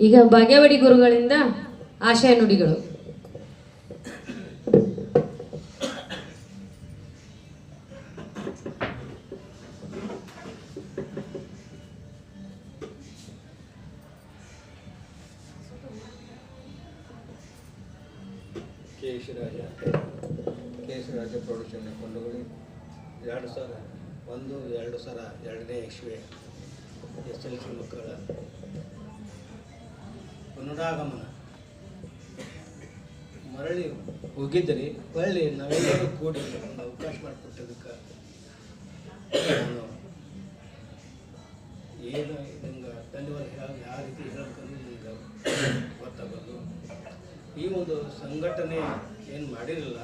ಈಗ ಬಾಗೇವಾಡಿ ಗುರುಗಳಿಂದ ಆಶಯ ನುಡಿಗಳು. ನಿಮ್ಗೆ ಧನ್ಯವಾದ ಯಾವ ರೀತಿ ಹೇಳಬೇಕಂದ್ರೆ ನಿಮ್ಗೆ ಗೊತ್ತಾಗೋದು. ಈ ಒಂದು ಸಂಘಟನೆ ಏನು ಮಾಡಿರಲಿಲ್ಲ,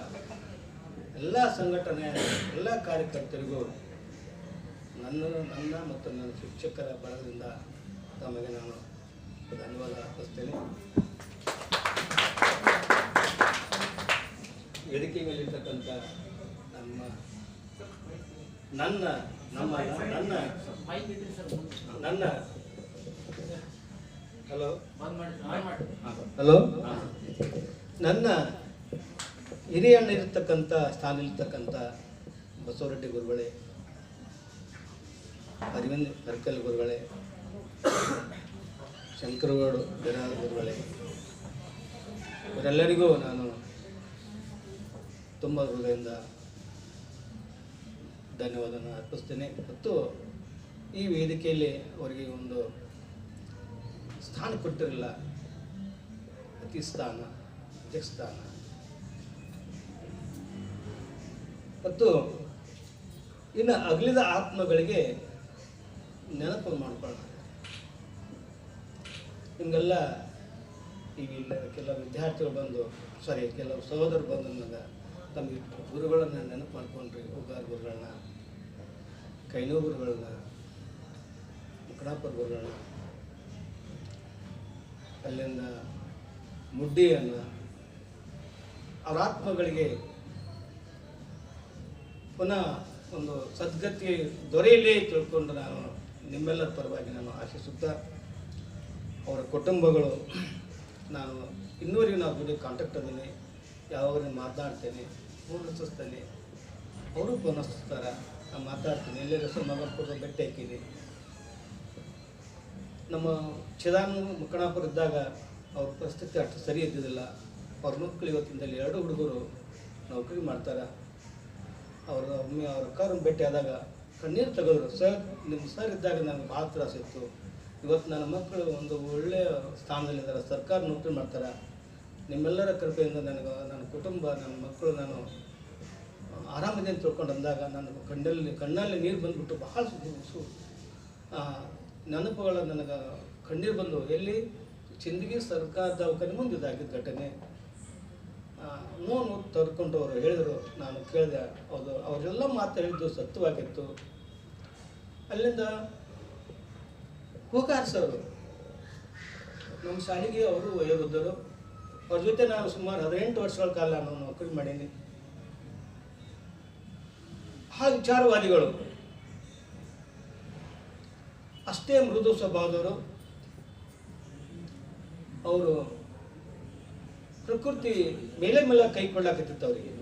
ಎಲ್ಲ ಸಂಘಟನೆ, ಎಲ್ಲ ಕಾರ್ಯಕರ್ತರಿಗೂ ನನ್ನ ನನ್ನ ಮತ್ತು ನನ್ನ ಶಿಕ್ಷಕರ ಬಲದಿಂದ ತಮಗೆ ನಾನು ಧನ್ಯವಾದ ಅರ್ಪಿಸ್ತೇನೆ. ವೇದಿಕೆ ಮೇಲಿರ್ತಕ್ಕಂಥ ನಮ್ಮ ನನ್ನ, ನಮ್ಮ, ನನ್ನ ನನ್ನ. ಹಲೋ ಹಲೋ ನನ್ನ ಹಿರಿಯಣ್ಣಿರ್ತಕ್ಕಂಥ ಸ್ಥಾನಿರ್ತಕ್ಕಂಥ ಬಸವರೆಡ್ಡಿ ಗುರುಗಳೇ, ಅರವಿಂದ್ ಕರ್ಕಲ್ ಗುರುಗಳೇ, ಶಂಕರಗೌಡ ಬಿರಾದ ಗುರುಗಳೇ, ಇವರೆಲ್ಲರಿಗೂ ನಾನು ತುಂಬ ಹೃದಯದಿಂದ ಧನ್ಯವಾದನ ಅರ್ಪಿಸ್ತೇನೆ. ಮತ್ತು ಈ ವೇದಿಕೆಯಲ್ಲಿ ಅವರಿಗೆ ಒಂದು ಸ್ಥಾನ ಕೊಟ್ಟಿರಲಿಲ್ಲ ಅತಿ ಸ್ಥಾನ ಅಧ್ಯಕ್ಷಸ್ಥಾನ ಮತ್ತು ಇನ್ನು ಅಗಲಿದ ಆತ್ಮಗಳಿಗೆ ನೆನಪು ಮಾಡ್ಕೊಳ್ಳೋಣ. ಹಿಂಗೆಲ್ಲ ಈಗ ಇಲ್ಲ ಕೆಲವು ವಿದ್ಯಾರ್ಥಿಗಳು ಬಂದು ಸಾರಿ ಕೆಲವು ಸಹೋದರರು ಬಂದು ನನಗೆ ತಮಗೆ ಗುರುಗಳನ್ನ ನೆನಪು ಮಾಡ್ಕೊಂಡ್ರಿ ಉಗಾರ್ ಗುರುಗಳನ್ನ ಕೈನೂ ಗುರುಗಳನ್ನ ಮುಕಡಾಪುರ ಗುರುಗಳನ್ನ ಅಲ್ಲಿಂದ ಮುಡ್ಡಿಯನ್ನು ಅವರ ಆತ್ಮಗಳಿಗೆ ಪುನಃ ಒಂದು ಸದ್ಗತಿ ದೊರೆಯಲಿ ತಿಳ್ಕೊಂಡು ನಾನು ನಿಮ್ಮೆಲ್ಲರ ಪರವಾಗಿ ನಾನು ಆಶಿಸುತ್ತಾ, ಅವರ ಕುಟುಂಬಗಳು, ನಾನು ಇನ್ನೂವರೆಗೂ ನಾವು ಜೊತೆ ಕಾಂಟ್ಯಾಕ್ಟ್ ಅದೀನಿ ಯಾವಾಗ ಮಾತಾಡ್ತೇನೆ ಮೂರು ಹಚ್ಚಿಸ್ತೇನೆ, ಅವರು ನಾನು ಮಾತಾಡ್ತೀನಿ. ಎಲ್ಲರೂ ಮಗನ ಬೆಟ್ಟ ಹಾಕಿದೆ ನಮ್ಮ ಚಿದಾನ ಮುಕ್ಕಣಾಪುರ ಇದ್ದಾಗ ಅವ್ರ ಪರಿಸ್ಥಿತಿ ಅಷ್ಟು ಸರಿ ಇದ್ದಿದ್ದಿಲ್ಲ. ಅವ್ರ ಮಕ್ಕಳು ಇವತ್ತಿಂದಲ್ಲಿ ಎರಡು ಹುಡುಗರು ನೌಕರಿ ಮಾಡ್ತಾರೆ. ಅವರ ಒಮ್ಮೆ ಅವ್ರ ಅಕ್ಕವ್ರನ್ನ ಭೇಟಿ ಆದಾಗ ಕಣ್ಣೀರು ತೆಗೆದ್ರು. ಸರ್ ನಿಮ್ಮ ಸರ್ ಇದ್ದಾಗ ನನಗೆ ಭಾಳ ತ್ರಾಸಿತ್ತು ಇವತ್ತು ನನ್ನ ಮಕ್ಕಳು ಒಂದು ಒಳ್ಳೆಯ ಸ್ಥಾನದಲ್ಲಿದ್ದಾರೆ ಸರ್ಕಾರ ನೌಕರಿ ಮಾಡ್ತಾರೆ. ನಿಮ್ಮೆಲ್ಲರ ಕೃಪೆಯಿಂದ ನನಗೆ, ನನ್ನ ಕುಟುಂಬ, ನನ್ನ ಮಕ್ಕಳು, ನಾನು ಆರಾಮದೆ ಅಂತ ತಿಳ್ಕೊಂಡು ಅಂದಾಗ ನನ್ನ ಕಣ್ಣಲ್ಲಿ ಕಣ್ಣಲ್ಲಿ ನೀರು ಬಂದ್ಬಿಟ್ಟು ಬಹಳ ಸು- ನೆನಪುಗಳ ನನಗೆ ಕಣ್ಣೀರು ಬಂದು ಎಲ್ಲಿ? ಚಿಂದಗಿ ಸರ್ಕಾರ ದವಾಖಾನೆ ಮುಂದೆ ಇದಾಗಿದ್ದ ಘಟನೆ. ನೋವು ತರ್ಕೊಂಡು ಅವರು ಹೇಳಿದರು, ನಾನು ಕೇಳಿದೆ. ಅದು ಅವರೆಲ್ಲ ಮಾತು ಹೇಳಿದ್ದು ಸತ್ಯವಾಗಿತ್ತು. ಅಲ್ಲಿಂದ ಹೂಗಾರ್ ಸರ್, ನಮ್ಮ ಶಾಲೆಗೆ ಅವರು ವಯೋವೃದ್ಧರು. ಅವ್ರ ಜೊತೆ ನಾನು ಸುಮಾರು ಹದಿನೆಂಟು ವರ್ಷಗಳ ಕಾಲ ನಾನು ನೌಕರಿ ಮಾಡೀನಿ. ಬಹಳ ವಿಚಾರವಾದಿಗಳು. ಅಷ್ಟೇ ಮೃದು ಸ್ವಭಾವದವರು. ಅವರು ಪ್ರಕೃತಿ ಮೇಲೆ ಮೇಲೆ ಕೈ ಕೊಳ್ಳಾಕತ್ತಿತ್ತು ಅವರಿಗೆ.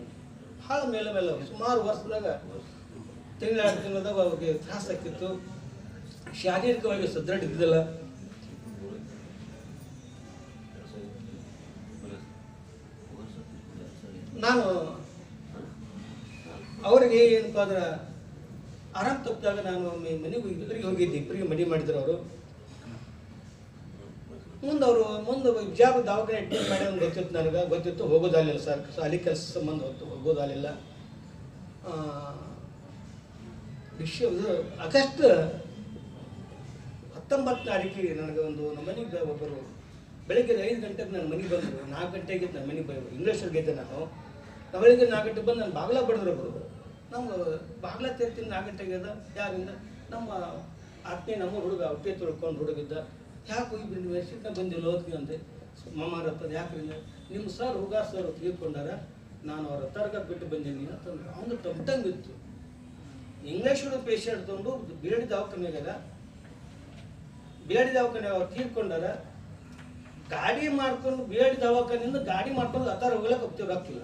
ಭಾಳ ಮೇಲೆ ಮೇಲೆ, ಸುಮಾರು ವರ್ಷದಾಗ, ತಿಂಗಳ ತಿಂಗಳದಾಗ ಅವ್ರಿಗೆ ತ್ರಾಸ ಆಗ್ತಿತ್ತು. ಶಾರೀರಿಕವಾಗಿ ಸದೃಢ ಇದ್ದಿಲ್ಲ ನಾನು ಅವರಿಗೆ ಏನಪ್ಪ ಅಂದ್ರೆ, ಆರಾಮ್ ತಪ್ಪಿದಾಗ ನಾನು ಮನೆಗೆ ಹೋಗಿ ಇಬ್ಬರಿಗೆ ಹೋಗಿದ್ದೆ ಇಬ್ಬರಿಗೆ ಮನೆ ಮಾಡಿದ್ರು ಅವರು. ಮುಂದೆ ಅವರು ಮುಂದೆ ವಿಜಾಪುರ ದವಾಖಾನೆ ಅಡ್ಮಿಟ್ ಮಾಡಿ ಅಂತ ಗೊತ್ತಿತ್ತು ನನಗೆ. ಗೊತ್ತಿತ್ತು ಹೋಗೋದಾಗಲಿಲ್ಲ ಸರ್ ಅಲ್ಲಿ ಕೆಲಸ ಸಂಬಂಧ ಹೊತ್ತು ಹೋಗೋದಾಗಲಿಲ್ಲ ವಿಷಯ ಆಗಸ್ಟ್ ಹತ್ತೊಂಬತ್ತು ತಾರೀಕಿಗೆ ನನಗೆ ಒಂದು ನಮ್ಮ ಮನೆಗೆ ಒಬ್ಬರು ಬೆಳಗ್ಗೆ ಐದು ಗಂಟೆಗೆ ನನ್ನ ಮನೆಗೆ ಬಂದರು. ನಾಲ್ಕು ಗಂಟೆಗೆ ನನ್ನ ಮನೆಗೆ ಬಂದರು ಇಂಗ್ಲೀಷ್ ಗೆದ್ದೆ ನಾನು. ಬೆಳಗ್ಗೆ ನಾಲ್ಕು ಗಂಟೆಗೆ ಬಂದು ನಾನು ಬಾಗ್ಲ ಬಡಿದ್ರು ಒಬ್ಬರು ನಮ್ಮ ಬಾಗ್ಲ ತೆರ್ತೀನಿ ಗಂಟೆಗೆ ಅದ. ಯಾರಿಂದ? ನಮ್ಮ ಆತ್ಮೀಯ ನಮ್ಮ ಹುಡುಗ ಹೊಟ್ಟೆ ತೊಳ್ಕೊಂಡು ಹುಡುಗಿದ್ದ. ಯಾಕೆ ಹೋಗಿ ಬಂದು ವರ್ಷಕ್ಕೆ ಬಂದಿಲ್ಲ ಓದ್ತೀನಿ ಅಂದೆ. ಮಾಮಾರ ಹತ್ತದ ಯಾಕ್ರಿಂದ ನಿಮ್ಮ ಸರ್ ಹುಡುಗ ಸರ್ ತೀರ್ಕೊಂಡಾರ ನಾನು ಅವ್ರ ತರ್ಗ ಬಿಟ್ಟು ಬಂದೀನಿ ಅಂತಂದ್ರೆ ಅವನು ತಪ್ಪಂಗಿತ್ತು ಇಂಗ್ಲೀಷ್ ಪೇಷಂಟ್ ತಂದು ಬಿರಡಿ ದವಾಖಾನೆಗಾರ ಬಿರಡಿ ದವಾಖಾನೆ ಅವ್ರು ತೀರ್ಕೊಂಡಾರ. ಗಾಡಿ ಮಾಡ್ಕೊಂಡು ಬೇಡಿ ದವಾಖಾನೆಯಿಂದ ಗಾಡಿ ಮಾಡ್ಕೊಂಡು ಹತ್ತಾರ ಹೋಗ್ಲಕ್ಕೆ ಹೋಗ್ತೀವಿ ರೊಕ್ಕಿಲ್ಲ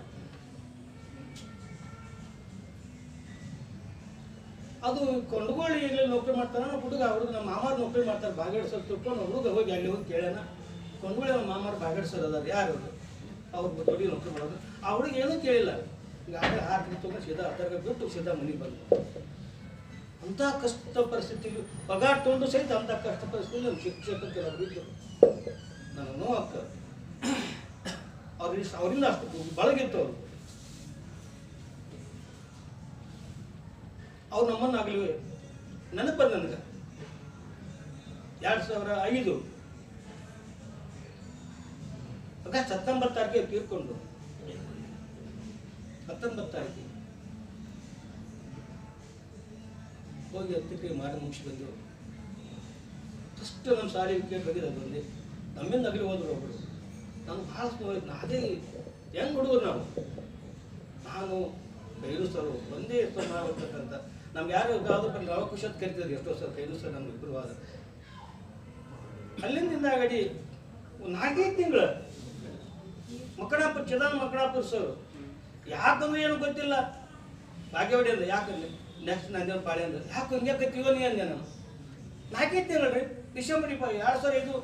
ಅದು ಕೊಂಡ್ಕೊಳ್ಳಿ ಇಲ್ಲಿ ನೌಕರಿ ಮಾಡ್ತಾನ ನಮ್ಮ ಹುಡುಗ ಅವ್ರದ್ದು ನಮ್ಮ ಮಾಮಾರ್ ನೌಕರಿ ಮಾಡ್ತಾರೆ, ಬಾಗೇಡ್ಸರ್ ತಿಳ್ಕೊಂಡು ಹುಡುಗ ಹೋಗಿ ಅಲ್ಲಿ ಹೋಗಿ ಕೇಳೋಣ. ಕೊಂಡ್ಕೊಳ್ಳಿ ನಮ್ಮ ಮಾಮಾರ್ ಬಾಗೇಡ್ಸರ್ ಅದಾರ, ಯಾರು ಅವ್ರು? ದೊಡ್ಡ ನೌಕರಿ ಮಾಡೋದು. ಆ ಹುಡುಗ ಏನೂ ಕೇಳಿಲ್ಲ. ಈಗ ಹಾಕಿ ತೊಗೊಂಡು ಸೀದಾ ಅದರ್ಗ ಬಿಟ್ಟು ಸೀದಾ ಮನೆಗೆ ಬಂದು ಅಂಥ ಕಷ್ಟ ಪರಿಸ್ಥಿತಿಗೆ ಪಗಾರ ತೊಗೊಂಡು ಸಹಿತ ಅಂಥ ಕಷ್ಟ ಪರಿಸ್ಥಿತಿ ನಮ್ಮ ಶಿಕ್ಷಕ ಕೆಲವು ಬಿದ್ದು ನನಗೆ ನೋವಾಗ್ತ ಅವ್ರಿಗೆ ಅವರಿಂದ ಅಷ್ಟು ಬಳಗಿತ್ತು ಅವರು ಅವ್ರು ನಮ್ಮನ್ನು ಆಗಲಿ ಬಂದ ನನಗೆ ಎರಡು ಸಾವಿರ ಐದು. ಆಗಸ್ಟ್ ಹತ್ತೊಂಬತ್ತು ತಾರೀಕಿಗೆ ತೀರ್ಕೊಂಡು. ಹತ್ತೊಂಬತ್ತು ತಾರೀಕಿಗೆ ಹೋಗಿ ಹತ್ತಿರ ಮಾಡಿ ಮುಗಿಸಿ ಬಂದೆವು ಫಸ್ಟ್ ನಮ್ಮ ಸಾರಿ ಕೇಳ್ಬೇಕಿದೆ ಬಂದು. ನಮ್ಮಿಂದ ಅಗಲಿ ಹೋದ್ರು ಒಬ್ಬರು ನಮ್ಗೆ ಭಾಳ ಅದೇ ಹೆಂಗೆ ಹುಡುಗರು ನಾವು? ನಾನು ಬೈರು ಸರ್, ಒಂದೇ ನಾವು ಮಾಡ್ಬೇಕಂತ ನಮ್ಗೆ ಯಾರು ಯಾವುದು ಬಂದು ನಾವು ಖುಷಿ ಅಂತ ಕರಿತಿದ್ರು ಎಷ್ಟೋ ಸರ್ ಕೈಲು ಸರ್ ನಮ್ಗೆ ಇಬ್ಬರು ಆದ ಅಲ್ಲಿಂದ ಗಡಿ ಒಂದು ನಾಲ್ಕೈದು ತಿಂಗಳು ಮಕ್ಕಳಾಪುರ್ ಚಿದಾನ್ ಮಕ್ಕಳಾಪುರ ಸರ್. ಯಾಕಂದ್ರೆ ಏನು ಗೊತ್ತಿಲ್ಲ. ಭಾಗ್ಯವಾಡಿ ಅಂದ್ರೆ ಯಾಕಂದ್ರೆ ನೆಕ್ಸ್ಟ್ ನಂದೇ ಪಾಳೆ ಅಂದ್ರೆ, ಯಾಕೆ ಹಿಂಗೆ ಕತ್ತೀವೋ ನೀ ಅಂದೆ ನಾನು. ನಾಲ್ಕೈದು ತಿಂಗಳು ರೀ, ಡಿಸೆಂಬರ್ ಇಪ್ಪ, ಎರಡು ಸಾವಿರ ಇದು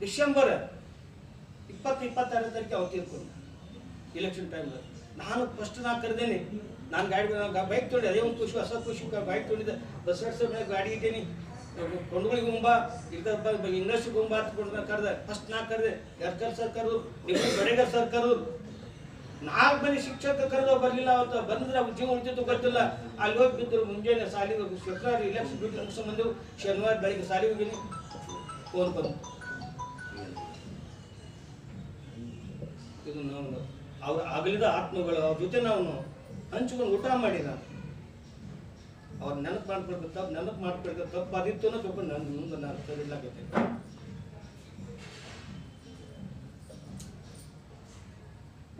ಡಿಸೆಂಬರ್ ಇಪ್ಪತ್ತು, ಇಪ್ಪತ್ತಾರನೇ ತಾರೀಕು ಅವ್ರು ತೀರ್ಕೊಂಡು ಇಲೆಕ್ಷನ್ ಟೈಮ್ದಾಗ ನಾನು ಫಸ್ಟ್ ನಾ ಕರೆದೇನೆ. ನಾನು ಗಾಡಿ ಬೈಕ್ ತೊಗೊಂಡೆ. ಅದೇ ಒಂದು ಖುಷಿ, ಹೊಸ ಖುಷಿ ಬೈಕ್ ತೊಗೊಂಡಿದ್ದೆ. ಬಸ್ ಸರ್ ಮೇಲೆ ಗಾಡಿ ಇದ್ದೀನಿ. ಕೊಂಡುಗಳಿಗೆ ಗುಂಬ ಇರ್ದ ಇಂಗ್ಲೀಷ್ ಗುಂಬ ಹತ್ಕೊಂಡು ನಾನು ಕರೆದೆ. ಫಸ್ಟ್ ನಾ ಕರೆದೆ. ಯರ್ಕರ್ ಸರ್ ಕರೆದು ನಿಮ್ಮ ಬೆಳೆಗರ್ ಸರ್ ಕರೆದು ನಾಲ್ಕು ಮಂದಿ ಶಿಕ್ಷಕ ಕರೆದೋ ಬರಲಿಲ್ಲ ಅಂತ ಬಂದ್ರೆ ಉದ್ಯೋಗ ಉಳಿತಿತ್ತು ಗೊತ್ತಿಲ್ಲ. ಅಲ್ಲಿ ಹೋಗಿ ಬಿದ್ದರು ಮುಂಜಾನೆ ಸಾಲಿಗೆ ಹೋಗಿ. ಶುಕ್ರವಾರ ಇಲೆಕ್ಷನ್ ಬಿಟ್ಟು ಮುಗಿಸ್ಕೊಂಡ್ ಬಂದೆವು. ಶನಿವಾರ ಬೆಳಿಗ್ಗೆ ಸಾಲಿಗೆ ಹೋಗಿನಿ. ಫೋನ್ ಬಂದು ಇದು ನಾವು ಅವ್ರ ಅಗಲಿದ ಆತ್ಮಗಳು ಅವ್ರ ಜೊತೆ ನಾವು ಹಂಚ್ಕೊಂಡು ಊಟ ಮಾಡಿದ. ಅವ್ರ ನೆನಪು ಮಾಡ್ಕೊಳ್ಬೇಕು ತಪ್ಪು ನೆನಪು ಮಾಡ್ಕೊಳ್ಬೇಕು ತಪ್ಪು ಅದಿತ್ತು ಅನ್ನೋ ಸ್ವಲ್ಪ ನನ್ನ ಮುಂದೆ ನಾನು ಸರಿಲಾಗೈತೆ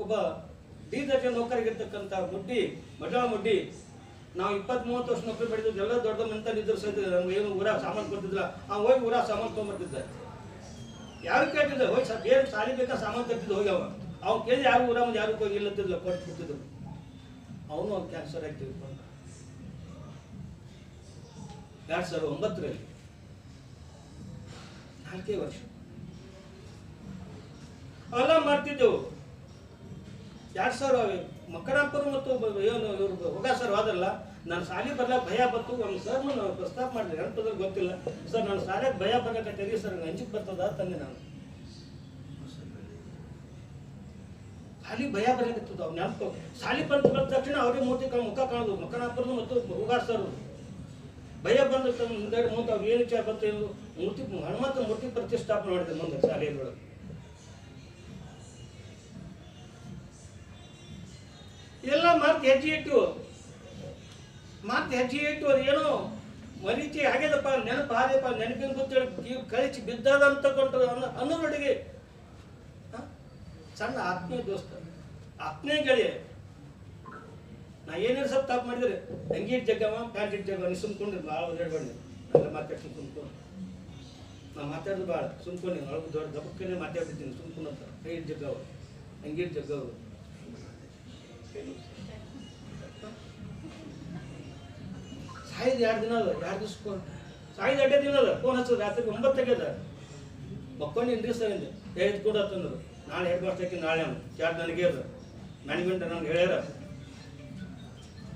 ಒಬ್ಬ ಡಿ ದರ್ಜೆ ನೌಕರಿಗಿರ್ತಕ್ಕಂಥ ಮುಡ್ಡಿ, ಮಜಾ ಮುಡ್ಡಿ, ನಾವು ಇಪ್ಪತ್ತ್ ಮೂವತ್ತು ವರ್ಷ ನೌಕರಿ ಮಾಡಿದ್ದು, ಎಲ್ಲ ದೊಡ್ಡ ಮಂತ ಇದ್ರು ಸಹಿತ ನಮ್ಗೆ ಏನು ಊರ ಸಾಮಾನು ಕೊಡ್ತಿದ್ರ ಆ ಹೋಗಿ ಊರ ಸಾಮಾನು ತೊಗೊಂಡ್ಬರ್ತಿದ್ದ. ಯಾರು ಕೇಳ್ತಿದ್ದೆ? ಹೋಗಿ ಸರ್ ಏನು ಸಾಲಿ ಬೇಕಾ ಸಾಮಾನು ತರ್ತಿದ್ದೆ? ಹೋಗಿ ಅವ. ಅವ್ನು ಕೇಳಿ ಯಾರು ಊರ ಮುಂದೆ ಯಾರು ಹೋಗಿಲ್ಲ ಇಲ್ಲತ್ತಿದ್ಲ ಕೊಟ್ಟು ಬಿಟ್ಟಿದ್ರು ಅವನು ಅವ್ನು ಕ್ಯಾನ್ಸರ್ ಆಗಿ ತಿಳ್ಕೊಂಡ. ಎರಡು ಸಾವಿರದ ಒಂಬತ್ತರಲ್ಲಿ ನಾಲ್ಕೇ ವರ್ಷ. ಅವೆಲ್ಲ ಮಾಡ್ತಿದ್ದೆವು. ಎರಡು ಸಾವಿರ ಮಕರಾಂಪುರ ಮತ್ತು ಏನು ಇವರು ಸರ್ ಹೋದಲ್ಲ ನಾನು ಶಾಲೆ ಬರ್ಲಾಕ ಭಯ ಬಂತು. ಒಂದು ಸರ್ ನಾನು ಪ್ರಸ್ತಾಪ ಮಾಡಿದೆ ನೆನಪದಲ್ಲಿ ಗೊತ್ತಿಲ್ಲ. ಸರ್, ನಾನು ಶಾಲೆಗೆ ಭಯ ಬರ್ಲಾಕತ್ತೀರಿ ಸರ್ ನಂಗೆ ಅಂಜಿಕ್ ಬರ್ತದ ತಂದೆ ನಾನು. ಶಾಲಿ ಭಯ ಬರ್ಲಾಕತ್ತದ ಅವ್ರು ನೆನಪು ಶಾಲಿ ಬಂದ ಬಂದ ತಕ್ಷಣ ಅವ್ರಿಗೆ ಮೂರ್ತಿ ಕಾಣ್- ಮುಖ ಕಾಣೋದು. ಮಕ್ಕಳಾಪುರ ಮತ್ತು ಹೋಗಾರ್ ಸರ್ ಭಯ ಬಂದ ಮುಂದೆ ಮುಂದೆ ಅವ್ರು ಏನು ವಿಚಾರ ಬಂತು ಮೂರ್ತಿ ಹನುಮಂತ ಮೂರ್ತಿ ಪ್ರತಿಷ್ಠಾಪನೆ ಮಾಡಿದೆ ಮುಂದೆ ಶಾಲೆಯೊಳಗೆ. ಎಲ್ಲ ಮಾತು ಹೆಜ್ಜೆ ಇಟ್ಟು ಮಾತು ಹೆಜ್ಜೆ ಇಟ್ಟು ಅದು ಏನೋ ಮರೀಚಿ ಆಗ್ಯದಪ್ಪ ನೆನಪು ಆದ್ಯಪ್ಪ ನೆನಪಿನ ಗೊತ್ತೇಳಿ ಕಳಿಸಿ ಕೊಂಡ್ರು ಅನ್ನೋ ಅನ್ನೋರೊಟ್ಟಿಗೆ? ಸಣ್ಣ ಆತ್ಮೀಯ ದೋಸ್ತ, ಆತ್ಮೀಯ ಗೆಳೆಯ. ನಾ ಏನೇನು ಸ್ವಲ್ಪ ತಪ್ಪು ಮಾಡಿದ್ರೆ, ಅಂಗಿ ಇಟ್ಟು ಜಗ್ಗವ, ಪ್ಯಾಂಟ್ ಇಟ್ಟು ಜಗ್ಗವ, ನೀ ಸುಮ್ಕೊಂಡ್ರಿ ಭಾಳ ಒದ್ದಾಡ್ಬಾರ್ದು ಎಲ್ಲ ಮಾತಾಡ್ತೀನಿ ಸುಮ್ಕೊಂಡು ನಾ ಮಾತಾಡೋದು ಭಾಳ ಸುಮ್ಕೊಂಡು, ಒಳಗೆ ದೊಡ್ಡ ದಬ್ಬಕ್ಕೇ ಮಾತಾಡ್ತಿದ್ದೀನಿ ಸುಮ್ಕೊಂಡು ಅಂತ. ಕೈ ಇಟ್ಟು ಜಗ್ಗವ, ಅಂಗಿ ಇಟ್ಟು ಜಗ್ಗವ. ಸಾಯ್ದು ಎರಡು ದಿನ ಅದ? ಎರಡು ದಿವ್ಸ ಸಾಯ್ದು ಎರಡೇ ದಿನ ಅದ? ಫೋನ್ ಹಚ್ಚೋದು ರಾತ್ರಿ ಒಂಬತ್ತಾಗ್ಯದ ಮಕ್ಕೊಂಡು ಸರ್ ಅಂದ್ರೆ ಎದ್ದು ಕೂಡ ತಂದ್ರು ನಾಳೆ ಎರಡು ವರ್ಷಕ್ಕೆ ನಾಳೆ ಚಾಟ್ ನನಗೆ ಅದು ಮ್ಯಾನೇಜ್ಮೆಂಟ್ ನನಗೆ ಹೇಳ್ಯಾರ?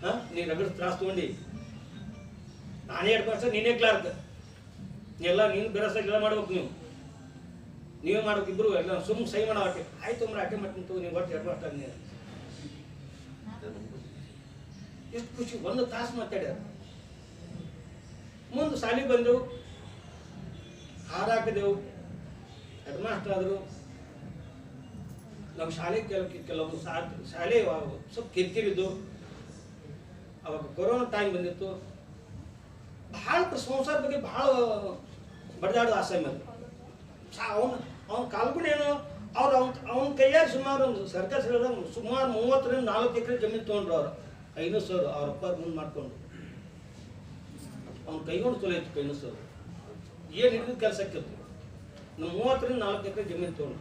ಹಾ? ನೀ ರಗಡ್ ತ್ರಾಸ್ ತೊಗೊಂಡು. ನಾನೇ ಎರಡು ವರ್ಷ ನೀನೇ ಕ್ಲಾರ್ಕ್. ಎಲ್ಲ ನೀನು ಬೆರಸಾಗಿ ಎಲ್ಲ ಮಾಡ್ಬೇಕು ನೀವು. ನೀವೇ ಮಾಡ್ಬೇಕು ಇಬ್ರು, ಎಲ್ಲ ಸುಮ್ ಸಹಿ ಮಾಡೋ ಆಯ್ತು ಅಂದ್ರೆ ಆಟೆ ಮಾಡ್ತೀನಿ ತಗೋ ನೀವು ಒಟ್ಟು ಎರಡು ವರ್ಷ ನೀನು ಎಷ್ಟು ಖುಷಿ, ಒಂದು ತಾಸು ಮಾತಾಡ್ಯಾರ. ಮುಂದೆ ಸಾಲಿಗೆ ಬಂದೆವು, ಹಾರಾಕಿದೆವು, ಹೆಡ್ ಮಾಸ್ಟರ್ ಆದರು ನಮ್ಮ ಶಾಲೆ ಕೆಲ, ಕೆಲವೊಂದು ಸಾ ಶಾಲೆ ಸ್ವಲ್ಪ ಕಿರಿಕಿರಿದ್ದು ಅವಾಗ ಕೊರೋನಾ ಟೈಮ್ ಬಂದಿತ್ತು. ಭಾಳ ಸಂಸಾರ ಬಗ್ಗೆ ಭಾಳ ಬಡ್ದಾಡೋ ಆಸೆ ಮೇಲೆ. ಅವನು, ಅವನ ಕಾಲ್ಗುಣ ಏನು? ಅವ್ರು ಅವ್ನ, ಅವನ ಕೈಯಾಗ ಸುಮಾರು ಒಂದು ಸರ್ಕಾರ ಹೇಳಿದ ಸುಮಾರು ಮೂವತ್ತರಿಂದ ನಾಲ್ಕು ಎಕರೆ ಜಮೀನು ತೊಗೊಂಡ್ರು ಅವ್ರು. ಐನೂರು ಸಾವಿರ, ಅವ್ರ ಅಪ್ಪ ಮುಂದೆ ಮಾಡ್ಕೊಂಡು ಅವ್ನ ಕೈಗೊಂಡು ತೊಲೆ ಇತ್ತು ಕೈನೂರು ಸಾವಿರ. ಏನು ಹಿಡಿದ ಕೆಲಸಕ್ಕೆ ನಮ್ಮ ಮೂವತ್ತರಿಂದ ನಾಲ್ಕು ಎಕರೆ ಜಮೀನು ತೊಗೊಂಡು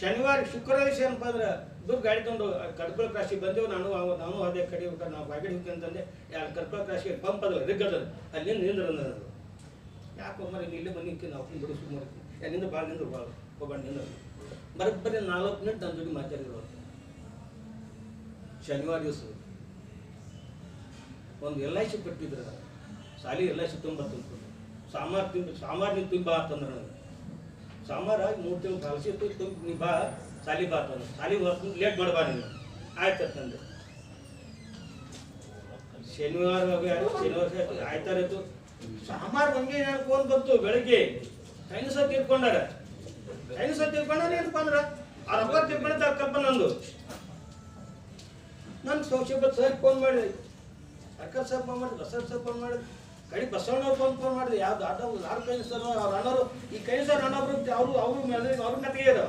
ಶನಿವಾರ, ಶುಕ್ರವಾರ ಏನಪ್ಪ ಅಂದ್ರೆ ದುಡ್ಡು ಗಾಡಿ ತೊಗೊಂಡು ಕಡ್ಪಳ ಕ್ರಾಶಿ ಬಂದೆವು. ನಾನು ನಾನು ಅದೇ ಕಡೆ ಹೋಗ್ತಾರೆ ನಾವು ಬಾಗಿಲು ಹೋಗ್ತೀನಿ ಅಂತಂದೆ. ಯಾರು ಕಡ್ಪಳ ಕ್ರಾಶಿ ಪಂಪ್ ಅದಲ್ಲ ರಿಗ್ಗದ ಅಲ್ಲಿ ನಿಂದ್ರ ಅನ್ನೋದು ಯಾಕೆ ಮರ ಇಲ್ಲಿ ಬನ್ನಿ ನಾವು ಬಿಡು ಸುಮ್ಮನೆ ನಿಂದ ಭಾಳ ನಿಂದ್ರು ಭಾಳ ಒಬ್ಬ ನಿಂದ್ರು ಬರೋಬ್ಬರಿ ನಾಲ್ಕು ಮಿನಿಟ್ ನನ್ನ ಜೊತೆ ಮಾತಾಡಿದ್ರು. ಶನಿವಾರ ದಿವಸ. ಒಂದು ಎಲ್ ಐ ಸಿ ಕೊಟ್ಟಿದ್ರು. ಸಾಲಿ ಎಲ್ ಐ ಸಿ ತುಂಬ ತುಂಬ ಸಾಮಾರ್ ತುಂಬ ಸಾಮಾರ್ ನೀವು ತುಂಬ ಅಂತಂದ್ರೆ ನನಗೆ. ಸಾಮಾರ ಮೂರು ತಿಂಗಳು ಕಲಸಿ ತುಂಬ ನೀ ಬಾ ಸಾಲಿ ಬಾ ಸಾಲಿ ಬರ್ತೀನಿ ಲೇಟ್ ಮಾಡಬಾ ನೀನು. ಆಯ್ತು ಅಂತಂದೆ ಶನಿವಾರ ಶನಿವಾರ ಆಯ್ತಾರ ಇತ್ತು ಸಾಮಾರು ಹಂಗೆ ನಾನು ಫೋನ್ ಬಂತು ಬೆಳಗ್ಗೆ. ತಿಳ್ಕೊಂಡಾರ ಕೈನ ಸತ್ ತಿಳ್ಕೊಂಡಾರ ಏನಪ್ಪ ಅಂದ್ರೆ ಆ ರೊಕ್ಕ ತಿಳ್ಕೊಂಡ ಅಕ್ಕಪ್ಪ ನಂದು. ನಾನು ಸೋಷಿಯಲ್ ಸರ್ ಫೋನ್ ಮಾಡಿದೆ ಅಕ್ಕ ಸರ್ ಫೋನ್ ಮಾಡಿದೆ ಬಸವ ಸರ್ ಫೋನ್ ಮಾಡಿದೆ ಕಡೆ ಬಸವಣ್ಣವ್ರು ಬಂದು ಫೋನ್ ಮಾಡಿದ್ರು. ಯಾವ್ದು ಆಟ ಯಾರು ಕೈಸರ್ ಅವ್ರ ಅಣ್ಣರು ಈ ಕೈಸರ್ ಅಣ್ಣವ್ರು ಅವರು ಅವರು ಅವ್ರ ಕತೆಗೆ ಅದು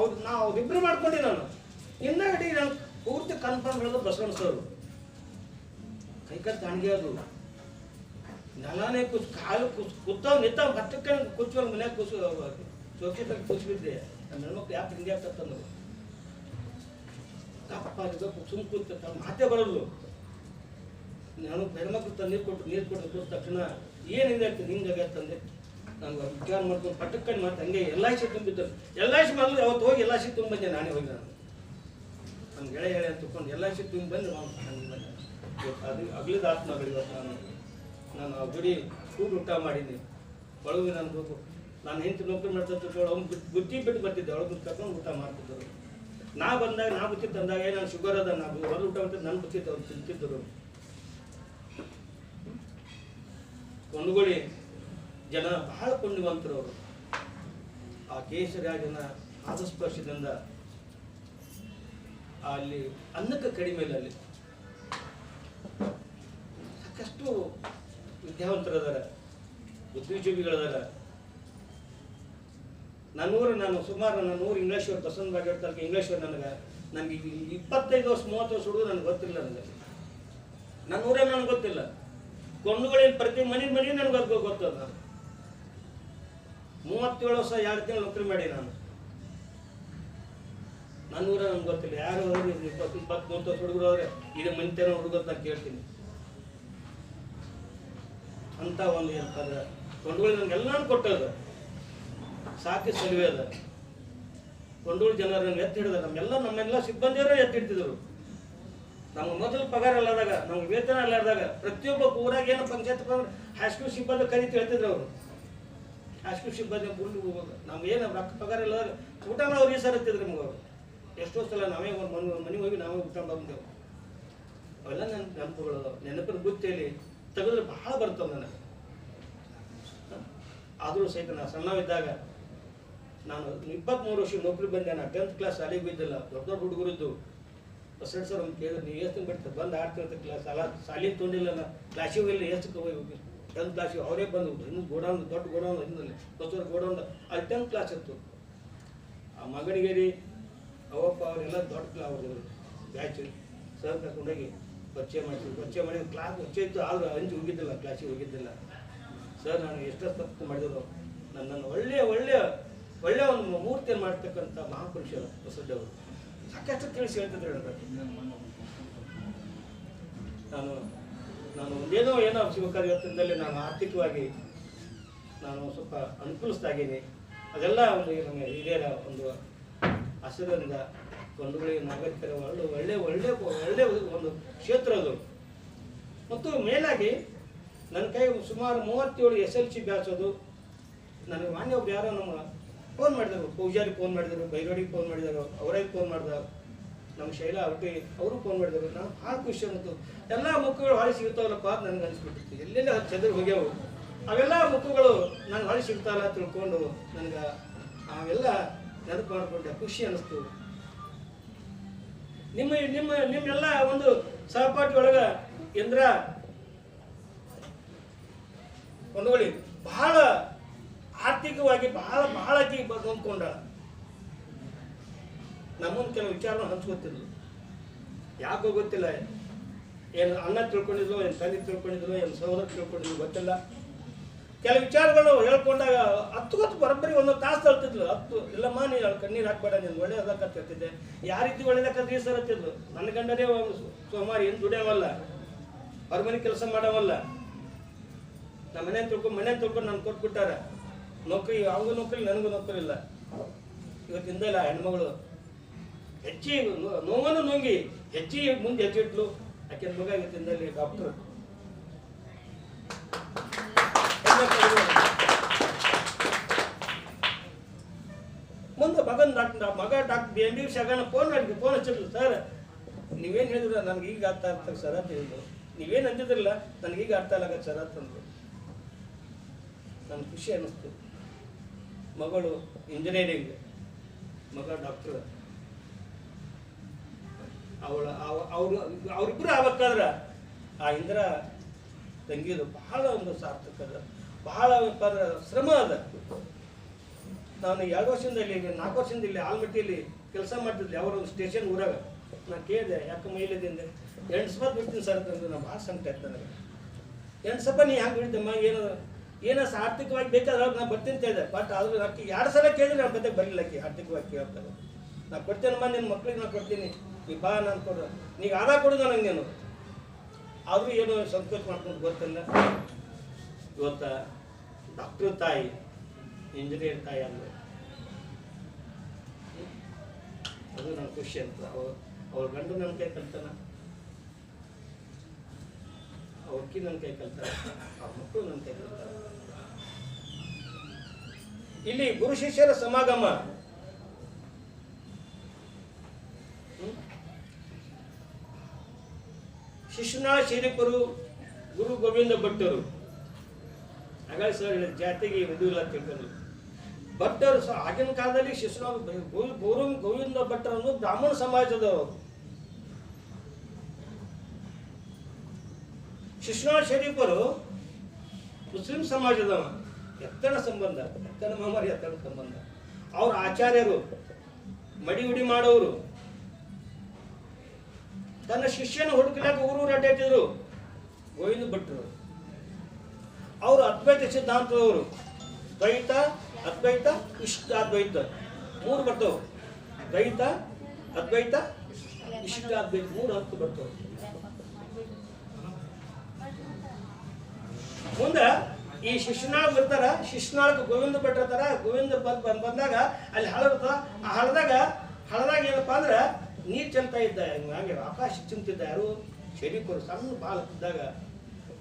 ಅವ್ರು, ನಾ ಅವ್ರಿಬ್ರು ಮಾಡ್ಕೊಂಡೆ ನಾನು. ಇನ್ನ ನಾನು ಪೂರ್ತಿ ಕನ್ಫರ್ಮ್ ಹೇಳೋದು ಬಸವಣ್ಣ ಸರ್. ಕೈ ಕೈ ತಾಣಿಗೆ ಅದು. ನೆಲನೇ ಕುಸ್, ಕಾಲು ಕುಸ್ ಕುತ್ತವ್ ನಿತ್ತ ಹತ್ತಕ್ಕೆ ಕುಚ್ಚುವಲ್ ಮನ್ಯಾಗ ಕುಸು ಸೋಚಿದಾಗ ಕುಸ್ಬಿದ್ದೆ ನನ್ನ ಹೆಣ್ಮಕ್ಳು ಯಾಕೆ ಹಿಂಗೆ ಆಗ್ತಂದ್ರು ಕಪ್ಪ ಸುಮ್ ಕೂತ ಮಾತೇ ಬರಲ್ಲ ನಾನು ಹೆಣ್ಮಕ್ಳು ತಂದು ನೀರು ಕೊಟ್ಟು ನೀರು ಕೊಟ್ಟು ಕೂತ ತಕ್ಷಣ ಏನಿದೆ ಅಂತ ಹಿಂಗೆ ತಂದೆ. ನಾನು ವಿಜ್ಞಾನ ಮಾಡ್ಕೊಂಡು ಪಟ್ಟಕ್ಕಂಡು ಮತ್ತೆ ಹಂಗೆ ಎಲ್ಲ ಶಿ ತುಂಬಿದ್ದರು ಶಿ ಐ ಸಿ ಮೊದಲು ಅವತ್ತು ಹೋಗಿ ಎಲ್ಲ ಶಿ ತುಂಬ ಬಂದೆ ನಾನೇ ಹೋಗಿ ನಾನು. ನಮ್ಮ ಗೆಳೆ ಗೆಳೆ ಅಂತ ತಿಳ್ಕೊಂಡು ಎಲ್ ಐ ಸಿ ತುಂಬ ಬಂದು, ನಾನು ಬಂದೆ. ಅದು ಅಗ್ಲಿದ ಆತ್ಮಗಳು ಇವತ್ತು ನಾನು. ನಾನು ಆ ಗುಡಿ ಕೂಡಿ ಊಟ ಮಾಡೀನಿ ಒಳಗೆ ನಾನು ಹೋಗು. ನಾನು ಹೆಂಡತಿ ನೌಕರಿ ಮಾಡ್ತಾ ತಿಳ್ಕೊಂಡು ಅವ್ನು ಬುದ್ಧಿ ಬಿಟ್ಟು ಬರ್ತಿದ್ದೆ. ಒಳಗೆ ಕರ್ಕೊಂಡು ಊಟ ಮಾಡ್ತಿದ್ದರು ನಾ ಬಂದಾಗ, ನಾ ಬುತ್ತಿ ತಂದಾಗ ನಾನು ಶುಗರ್ ಅದ, ನಾ ಹೊರ ಊಟ ಅಂತ ನಾನು ಬುತ್ತಿ ಅವ್ರು ತಿಂತಿದ್ದರು ಕೊಂಡುಗೊಳಿ ಜನ ಬಹಳ ಪುಣ್ಯವಂತರು ಅವರು. ಆ ಕೇಶರಾಜನ ಆದಸ್ಪರ್ಶದಿಂದ ಅಲ್ಲಿ ಅನ್ನಕ್ಕೆ ಕಡಿಮೆ ಇಲ್ಲ ಅಲ್ಲಿ. ಸಾಕಷ್ಟು ವಿದ್ಯಾವಂತರದಾರ ಬುದ್ಧಿಜೀವಿಗಳದಾರ ನನ್ನೂರು ನಾನು ಸುಮಾರು ನನ್ನೂರು ಇಂಗ್ಲೇಶ್ವರ್ ಬಸವನ ಬಾಗೇಟ್ ತನಕ ಇಂಗ್ಲೇಶ್ವರ್ ನನಗೆ. ನನಗೆ ಇಪ್ಪತ್ತೈದು ವರ್ಷ ಮೂವತ್ತು ವರ್ಷ ಹುಡುಗರು ನನಗೆ ಗೊತ್ತಿಲ್ಲ ನನಗೆ. ನನ್ನ ಊರೇ ನನಗೆ ಗೊತ್ತಿಲ್ಲ. ಕೊಂಡುಗಳಿನ ಪ್ರತಿ ಮನೆ ಮನೆ ನನಗೆ ಅದು ಗೊತ್ತದ. ನಾನು ಮೂವತ್ತೇಳು ವರ್ಷ ಎರಡು ತಿಂಗಳು ನೌಕರಿ ಮಾಡಿ ನಾನು. ನನ್ನ ಊರ ನನ್ಗೆ ಗೊತ್ತಿಲ್ಲ. ಯಾರು ಹೋದ್ರೆ ಇಪ್ಪತ್ತು ಇಪ್ಪತ್ತು ಮೂವತ್ತು ವರ್ಷ ಹುಡುಗರು ಹೋದ್ರೆ ಇದು ಮಂತ್ಯನ ಹುಡುಗ ನಾನು ಕೇಳ್ತೀನಿ. ಅಂತ ಒಂದು ಏನಂತಂದ್ರೆ ಕೊಂಡುಗಳು ಎಲ್ಲಾನು ಕೊಟ್ಟದ ಸಾಕಿ ಸಲುವೆ ಅದ. ಕೊಂಡೂರು ಜನರು ನಮ್ಗೆ ಎತ್ತಿ ಹಿಡಿದ ನಮ್ಮೆಲ್ಲ ನಮ್ಮೆಲ್ಲ ಸಿಬ್ಬಂದಿಯವರೇ ಎತ್ತಿ ಹಿಡ್ತಿದ್ರು. ನಮ್ಗೆ ಮೊದಲು ಪಗಾರ ಇಲ್ಲದಾಗ ನಮ್ಗೆ ವೇತನ ಇಲ್ಲದಾಗ ಪ್ರತಿಯೊಬ್ಬ ಊರಾಗ ಏನೋ ಪಂಚಾಯತ್ ಹೈಸ್ಕೂಲ್ ಸಿಬ್ಬಂದಿ ಕರಿತು ಹೇಳ್ತಿದ್ರು ಅವರು. ಹೈಸ್ಕೂಲ್ ಸಿಬ್ಬಂದಿ ಮುಂದೆ ಹೋಗೋದು. ನಮ್ಗೆ ಏನು ರೊಕ್ಕ ಪಗಾರ ಇಲ್ಲದಾಗ ಊಟ ಅವ್ರು ಅವ್ರಿಗೆ ಸರ್ ಎತ್ತಿದ್ರು ನಮ್ಗೆ ಅವರು. ಎಷ್ಟೋ ಸಲ ನಾವೇ ಒಂದು ಮನೆ ಮನೆಗೆ ಹೋಗಿ ನಾವೇ ಊಟ ಬಂದೆವು ಅವೆಲ್ಲ ನನ್ನ ನೆನಪುಗಳು. ನೆನಪಿನ ಬುತ್ತಿಯಲ್ಲಿ ತೆಗೆದ್ರೆ ಬಹಳ ಬರ್ತವೆ ನನಗೆ. ಆದರೂ ಸಹಿತ ನಾನು ಸಣ್ಣವಿದ್ದಾಗ ನಾನು ಇಪ್ಪತ್ತ್ಮೂರು ವರ್ಷ ನೌಕರಿ ಬಂದೆ. ನಾನು ಟೆಂತ್ ಕ್ಲಾಸ್ ಶಾಲೆಗೆ ಬಿದ್ದಿಲ್ಲ. ದೊಡ್ಡ ದೊಡ್ಡ ಹುಡುಗರಿದ್ದು ಬಸಣ್ಣ ಸರ್, ಒಂದು ಕೇಳಿದ್ರು ನೀವು ಎಷ್ಟು ಬಿಡ್ತಾರೆ ಬಂದು ಆಡ್ತಿರ್ತ ಕ್ಲಾಸ್ ಅಲ್ಲ ಸಾಲಿ ತೊಗೊಂಡಿಲ್ಲ ನಾ ಕ್ಲಾಸಿಗೆ ಹೋಗಿಲ್ಲ ಎಷ್ಟು ಹೋಗಿ ಟೆಂತ್ ಕ್ಲಾಸಿಗೆ ಅವರೇ ಬಂದು ಇನ್ನೂ ಗೋಡೌನ್, ದೊಡ್ಡ ಗೋಡೌನ್ ಹಿಂದಲ್ಲಿ ಹೊಸೂರು ಗೋಡೌನ್ ಅಲ್ಲಿ. ಟೆಂತ್ ಕ್ಲಾಸ್ ಇತ್ತು. ಆ ಮಗನಿಗೇರಿ ಅವಪ್ಪ ಅವರೆಲ್ಲ ದೊಡ್ಡ ಕ್ಲಾ ಬ್ಯಾಚ್. ಸರ್ ಕರ್ಕೊಂಡೋಗಿ ಪರಿಚಯ ಮಾಡಿದ್ರು ಪರಿಚಯ ಮಾಡಿ ಕ್ಲಾಸ್ ಪರಿಚಯ ಇತ್ತು. ಆದರೂ ಅಂಜು ಹೋಗಿದ್ದಿಲ್ಲ, ಕ್ಲಾಸಿಗೆ ಹೋಗಿದ್ದಿಲ್ಲ. ಸರ್, ನಾನು ಎಷ್ಟೋ ತಪ್ಪು ಮಾಡಿದ್ರು ನನ್ನನ್ನು ಒಳ್ಳೆಯ ಒಳ್ಳೆಯ ಒಳ್ಳೆಯ ಒಂದು ಮೂರ್ತಿಯನ್ನು ಮಾಡ್ತಕ್ಕಂಥ ಮಹಾಪುರುಷರು ಬಸಡ್ಡವರು ಸಾಕಷ್ಟು ತಿಳಿಸಿ ಹೇಳ್ತಿದ್ರು ನಾನು ನಾನು ಒಂದೇನೋ ಏನೋ ಶಿವಕಾರ್ಯ ಇವತ್ತಿನಲ್ಲಿ ನಾನು ಆರ್ಥಿಕವಾಗಿ ನಾನು ಸ್ವಲ್ಪ ಅನುಕೂಲಿಸ್ತಾಗೀನಿ ಅದೆಲ್ಲ ಒಂದು ನಮಗೆ ಹಿರಿಯರ ಒಂದು ಹಸಿರಿಂದ ಕೊಂಡುಗಳಿ ನಾಗರಿಕರ ಒಳ್ಳೆ ಒಳ್ಳೆ ಒಳ್ಳೆ ಒಳ್ಳೆ ಒಂದು ಕ್ಷೇತ್ರ ಅದು. ಮತ್ತು ಮೇಲಾಗಿ ನನ್ನ ಕೈ ಸುಮಾರು ಮೂವತ್ತೇಳು ಎಸ್ ಎಲ್ ಸಿ ಬ್ಯಾಚ್ ಅದು. ನನಗೆ ಮಾನ್ಯ ಒಬ್ರು ಯಾರೋ ನಮ್ಮ ಫೋನ್ ಮಾಡಿದರು, ಪೂಜಾರಿ ಫೋನ್ ಮಾಡಿದರು, ಬೈರೋಡಿಗೆ ಫೋನ್ ಮಾಡಿದರು, ಅವರೇ ಫೋನ್ ಮಾಡಿದ್ರು ನಮ್ಮ ಶೈಲಾ ಅವ್ರಿಗೆ, ಅವರು ಫೋನ್ ಮಾಡಿದರು. ನಾನು ಭಾಳ ಖುಷಿ ಅನ್ನಿಸ್ತು ಎಲ್ಲ ಮುಖಗಳು ಹಾಳಿ ಸಿಗ್ತಾವಲ್ಲಪ್ಪ ಅಂತ ನನಗೆ ಅನಿಸ್ಬಿಟ್ಟಿತ್ತು. ಎಲ್ಲೆಲ್ಲ ಚದುರು ಹೋಗ್ಯಾವು. ಅವೆಲ್ಲ ಮುಖಗಳು ನನಗೆ ಹಾಳಿ ಸಿಗ್ತಾವಲ್ಲ ತಿಳ್ಕೊಂಡು ನನಗೆ ಅವೆಲ್ಲ ನೆನಪು ಮಾಡಿಕೊಂಡೆ ಖುಷಿ ಅನ್ನಿಸ್ತು. ನಿಮ್ಮ ನಿಮ್ಮ, ನಿಮ್ಮೆಲ್ಲ ಒಂದು ಸಹಪಾಠಿ ಒಳಗ ಇಂದ್ರ ಒಂದುಗಳಿ ಬಹಳ ಆರ್ಥಿಕವಾಗಿ ಬಹಳ ಬಹಳ ಆಕಿ ಹೊಂದ್ಕೊಂಡ ನಮ್ಮೊಂದು ಕೆಲವು ವಿಚಾರ ಹಂಚ್ಕೊತಿದ್ಲು. ಯಾಕೋ ಗೊತ್ತಿಲ್ಲ. ಏನು ಅಣ್ಣ ತಿಳ್ಕೊಂಡಿದ್ಲು, ಏನು ತಂದೆ ತಿಳ್ಕೊಂಡಿದ್ಲು, ಏನು ಸಹೋದರ ತಿಳ್ಕೊಂಡಿದ್ಲು ಗೊತ್ತಿಲ್ಲ. ಕೆಲವು ವಿಚಾರಗಳು ಹೇಳ್ಕೊಂಡಾಗ ಹತ್ತು ಗೊತ್ತು ಬರೋಬ್ಬರಿ ಒಂದು ತಾಸು ತಳ್ತಿದ್ಲು. ಹತ್ತು, ಇಲ್ಲಮ್ಮ ನೀನು ಕಣ್ಣೀರು ಹಾಕ್ಬೇಡ, ನೀನು ಒಳ್ಳೇದಕ್ಕ ಹೇಳ್ತಿದ್ದೆ. ಯಾವ ರೀತಿ ಒಳ್ಳೇದಕ್ಕ ಸರ್ ಹತ್ತಿದ್ಲು ನನ್ನ ಗಂಡನೇ ಸುಮಾರು ಸೋಮಾರಿ, ಏನು ದುಡಿಯವಲ್ಲ. ಅವ್ರ ಮನೆ ಕೆಲಸ ಮಾಡವಲ್ಲ. ನಮ್ಮ ಮನೆ ತಿಳ್ಕೊಂಡು ಮನೆ ತಿಳ್ಕೊಂಡು ನಾನು ಕೊಟ್ಬಿಟ್ಟಾರ. ನೌಕರಿ ಅವ್ರಿಗೂ ನೌಕರಿ ನನಗೂ ನೌಕರಿ ಇಲ್ಲ. ಇವತ್ತಿಂದ ಇಲ್ಲ ಹೆಣ್ಮಗಳು ಹೆಚ್ಚಿ ನೋವನ್ನು ನುಂಗಿ ಹೆಚ್ಚಿ ಮುಂದೆ ಹೆಚ್ಚಿಟ್ಲು ಆಕೆ ಮಗ ಇವತ್ತಿಂದಲ್ಲಿ ಡಾಕ್ಟರ್ ಮುಂದೆ ಮಗನ್ ಡಾಕ್ಟರ್ ಮಗ ಡಾಕ್ಟರ್ ಎಂ ಬಿ ಶಗಣ ಫೋನ್ ಮಾಡಿದ್ವಿ ಫೋನ್ ಹಚ್ಚಿದ್ರು ಸರ್ ನೀವೇನು ಹೇಳಿದ್ರ? ನನಗೆ ಈಗ ಅರ್ಥ ಆಗ್ತ ಸರ್, ಅಂತ ಹೇಳಿದ್ರು. ನೀವೇನು ಅಂದಿದ್ರಲ್ಲ? ನನಗೆ ಈಗ ಅರ್ಥ ಆಗತ್ತೆ ಸರ್ ಅಂತಂದ್ರು ನನಗೆ ಖುಷಿ ಅನ್ನಿಸ್ತು. ಮಗಳು ಇಂಜಿನಿಯರಿಂಗ್ ಮಗ ಡಾಕ್ಟರ್ ಅವಳ ಅವರು ಅವರಿಬ್ಬರು ಆಗ್ಬೇಕಾದ್ರೆ ಆ ಇಂದ್ರ ತಂಗಿದು ಬಹಳ ಒಂದು ಸಾರ್ಥಕ ಅದ. ಬಹಳ ಅಂದ್ರೆ ಶ್ರಮ ಅದ. ನಾನು ಎರಡು ವರ್ಷದಿಂದ ಇಲ್ಲಿ ನಾಲ್ಕು ವರ್ಷದಿಂದ ಇಲ್ಲಿ ಆಲ್ಮಟ್ಟಿಯಲ್ಲಿ ಕೆಲಸ ಮಾಡ್ತಿದ್ದೆ ಅವರ ಒಂದು ಸ್ಟೇಷನ್ ಊರಾಗ. ನಾನು ಕೇಳಿದೆ ಯಾಕೆ ಮೈಲಿದಿಂದ ಎಂಟು ಸಪ ಬಿಡ್ತೀನಿ ಸರ್ ಅಂತಂದ್ರೆ ನಾನು ಭಾಳ ಸಂಕಟ ನನಗೆ. ಎಂಟು ಸಪ ನೀ ಹ್ಯಾಂಗೆ ಬಿಡ್ತಮ್ಮ ಏನು ಏನೋ ಆರ್ಥಿಕವಾಗಿ ಬೇಕಾದ್ರೆ ನಾನು ಬರ್ತೀನಿ ಅಂತ ಹೇಳಿದೆ ಬಟ್ ಆದ್ರೆ ಅಕ್ಕಿ ಎರಡು ಸಲ ಕೇಳಿದ್ರೆ ನನ್ನ ಬತ್ತೆ ಬರಲಿಲ್ಲ ಅಕ್ಕಿ ಆರ್ಥಿಕವಾಗಿ ಕೇಳ್ತಾರೆ ನಾನು ಕೊಡ್ತೇನಮ್ಮ ನಿನ್ನ ಮಕ್ಳಿಗೆ ನಾನು ಕೊಡ್ತೀನಿ. ನೀ ಬಾ ನಾನು ಕೊಡು. ನೀಗ ಆದ ಕೊಡು ನನಗೆ ನೀನು. ಆದರೂ ಏನು ಸಂತೋಷ ಮಾಡ್ಕೊಂಡು ಗೊತ್ತಿಲ್ಲ. ಇವತ್ತ ಡಾಕ್ಟ್ರ್ ತಾಯಿ ಇಂಜಿನಿಯರ್ ತಾಯಿ ಅಂದರು. ಅದು ನನ್ನ ಖುಷಿ ಅಂತ. ಅವ್ರ ಅವ್ರ ಗಂಡು ನನ್ನ ಕೈ ಕಲ್ತಾನ ಅಕ್ಕಿ ನನ್ನ ಕೈ ಕಲ್ತಾರೆ. ಆ ಮಕ್ಕಳು ನನ್ನ ಕೈ ಕಲ್ತಾರೆ. ಇಲ್ಲಿ ಗುರು ಶಿಷ್ಯರ ಸಮಾಗಮ? ಶಿಶುನಾಳ ಶರೀಫರು ಗುರು ಗೋವಿಂದ ಭಟ್ಟರು. ಹಾಗಾಗಿ ಸರ್ ಜಾತಿಗೆ ಮದುವಿಲ್ಲ ಅಂತ ತಿಳ್ಕೊಂಡು ಭಟ್ಟರು ಆಗಿನ ಕಾಲದಲ್ಲಿ ಶಿಶುನಾಳ ಗೋವಿಂದ ಭಟ್ಟರನ್ನು ಬ್ರಾಹ್ಮಣ ಸಮಾಜದವರು. ಶಿಶುನಾಳ ಶರೀಫರು ಮುಸ್ಲಿಂ ಸಮಾಜದ ಎತ್ತಣ ಸಂಬಂಧ, ಎತ್ತಣ ಮಾಮಾರಿ, ಎತ್ತಣ ಸಂಬಂಧ. ಅವ್ರ ಆಚಾರ್ಯರು, ಮಡಿ ಉಡಿ ಮಾಡೋರು. ತನ್ನ ಶಿಷ್ಯನ ಹುಡುಕಲಾಕ ಊರೂರು ಅಡ್ಡಾಡ್ತಿದ್ರು. ಗೋವಿಂದ ಭಟ್ರು ಅವರು ಅದ್ವೈತ ಸಿದ್ಧಾಂತದವರು. ದ್ವೈತ, ಅದ್ವೈತ, ಇಷ್ಟ, ಅದ್ವೈತ. ಮೂರು ಬರ್ತಾವ. ದ್ವೈತ, ಅದ್ವೈತ, ಇಷ್ಟ, ಅದ್ವೈತ. ಮೂರು ಹತ್ತು ಬರ್ತಾವ. ಮುಂದೆ ಈ ಶಿಶುನಾಳ ಬರ್ತಾರ ಶಿಶುನಾಳಕ್ಕೆ ಗೋವಿಂದ ಭಟ್ರ ತರ ಗೋವಿಂದ ಬಂದ್ ಬಂದ್- ಬಂದಾಗ ಅಲ್ಲಿ ಹಳ ಇರ್ತದ ಆ ಹಳದಾಗ ಹಳದಾಗ ಏನಪ್ಪ ಅಂದ್ರೆ ನೀರ್ ಚೆಲ್ತಾ ಇದ್ದ, ಹಿಂಗ್ ಆಕಾಶ ಚಿಂತಿದ್ದ ಯಾರು ಶರೀಕರು ಸಣ್ಣ ಬಾಲ ಇದ್ದಾಗ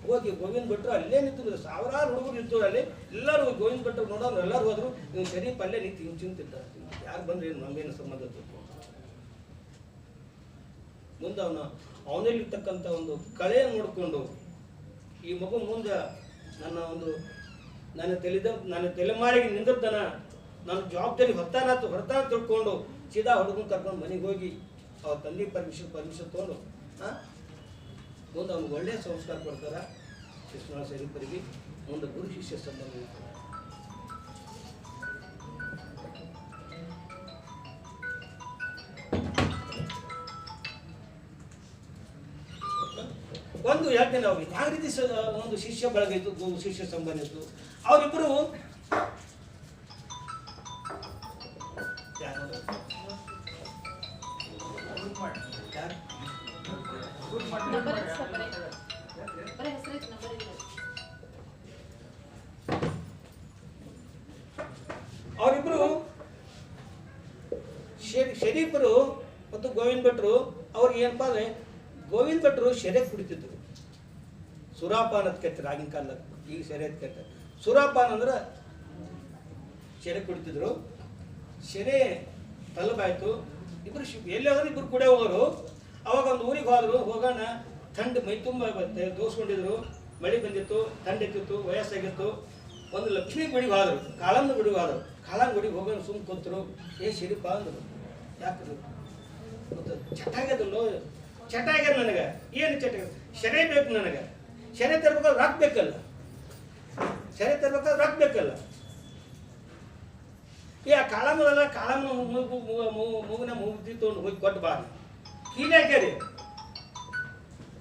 ಹೋಗಿ ಗೋವಿಂದ ಭಟ್ರು ಅಲ್ಲೇ ನಿಂತಿದ್ರು ಸಾವಿರಾರು ಹುಡುಗರು ಇದ್ರು ಅಲ್ಲಿ ಎಲ್ಲರೂ ಗೋವಿಂದ ಭಟ್ರು ನೋಡೋರು, ಎಲ್ಲರೂ ಹೋದ್ರು ಇವ್ ಶರೀಫ್ ಅಲ್ಲೇ ನಿಂತು ಇವ್ ಚಿಂತಿದ್ದ ಯಾರು ಬಂದ್ರೆ ಏನು, ನಮ್ಗೇನು ಸಂಬಂಧ? ಮುಂದೆ ಅವನ, ಅವನಲ್ಲಿರ್ತಕ್ಕಂಥ ಒಂದು ಕಳೆಯನ್ನು ನೋಡಿಕೊಂಡು ಈ ಮಗು ಮುಂದೆ ನನ್ನ ಒಂದು ನನ್ನ ತೆಲಿದ ನನ್ನ ತಲೆಮಾರಿಗೆ ನಿಂದಿರ್ತಾನ ನನ್ನ ಜವಾಬ್ದಾರಿ ಹೊತ್ತಾನ ಹೊರತಾನ ತಿಳ್ಕೊಂಡು ಸೀದಾ ಹುಡುಗನ ಕರ್ಕೊಂಡು ಮನೆಗೆ ಹೋಗಿ ಅವ್ರ ತಂದೆ ಪರ್ಮಿಷನ್ ಪರ್ಮಿಷನ್ ತೊಗೊಂಡು ಮುಂದೆ ಅವ್ನಿಗೆ ಒಳ್ಳೆಯ ಸಂಸ್ಕಾರ ಕೊಡ್ತಾರೆ. ಕೃಷ್ಣ ಸರಿಪರಿಗೆ ಒಂದು ಗುರು ಶಿಷ್ಯ ಸಂಬಂಧ. ಒಂದು ಹೇಳ್ತೇನೆ ಅವ್ರಿಗೆ ಯಾವ ರೀತಿ ಒಂದು ಶಿಷ್ಯ ಬಳಗ ಇತ್ತು ಶಿಷ್ಯ ಸಂಬಂಧ ಇತ್ತು ಅವರಿಬ್ಬರು ಅವರಿಬ್ರು ಶರೀಫರು ಮತ್ತು ಗೋವಿಂದ ಭಟ್ರು ಅವ್ರಿಗೆ ಏನಪ್ಪಾ ಅಂದ್ರೆ ಗೋವಿಂದ ಭಟ್ರು ಶೆರೆ ಕುಡಿತಿದ್ರು. ಸುರಾಪಾನ ಅಂತ ಆಗಿನ ಕಾಲದಾಗ ಈಗ ಸೆರೆ ಅಂತ ಸುರಾಪಾನ ಅಂದ್ರೆ ಸೆರೆ ಕುಡಿತಿದ್ರು. ಸೆರೆ ತಲುಪಾಯ್ತು. ಇಬ್ರು ಎಲ್ಲಿ ಇಬ್ರು ಕುಡಿಯ ಹೋಗೋರು ಅವಾಗ ಒಂದು ಊರಿಗೆ ಹೋದ್ರು. ಹೋಗೋಣ, ಥಂಡ್ ಮೈ ತುಂಬ ಬರುತ್ತೆ ದೋಸ್ಕೊಂಡಿದ್ರು ಮಳೆ ಬಂದಿತ್ತು, ಥಂಡ್ ಎತ್ತಿತ್ತು, ವಯಸ್ಸಾಗಿತ್ತು. ಒಂದು ಲಕ್ಷ್ಮೀ ಗುಡಿಗೆ ಹೋದ್ರು. ಕಾಳಮ್ಮನ ಗುಡಿಗೆ ಹೋದ್ರು. ಕಾಳಮ್ಮ ಗುಡಿಗೆ ಹೋಗೋಣ ಸುಮ್ ಕೂತ್ರು. ಏ ಶಿರಿಪ ಅಂದರು. ಯಾಕೆ ಮತ್ತು ಚಟ ಆಗ್ಯದಲ್ಲೋ ಚಟ ಆಗ್ಯದ ನನಗೆ. ಏನು ಚಟ ಸೆರೆ ಬೇಕು ನನಗೆ. ಶೆರೆ ತರ್ಬೇಕಾದ್ರೆ ರಾಕ್ಬೇಕಲ್ಲ ಶೆರೆ ತರ್ಬೇಕಾದ್ರೆ ರಾಕ್ಬೇಕಲ್ಲ ಈ ಆ ಕಾಳಮಲ್ಲ ಕಾಳಮ್ಮ ಮೂಗು ಮೂಗಿನ ಮೂಗು- ತೊಗೊಂಡು ಹೋಗಿ ಕೊಟ್ಟು ಬಾರಿ ಕೀಲಿ ಹಾಕ್ಯಾರಿ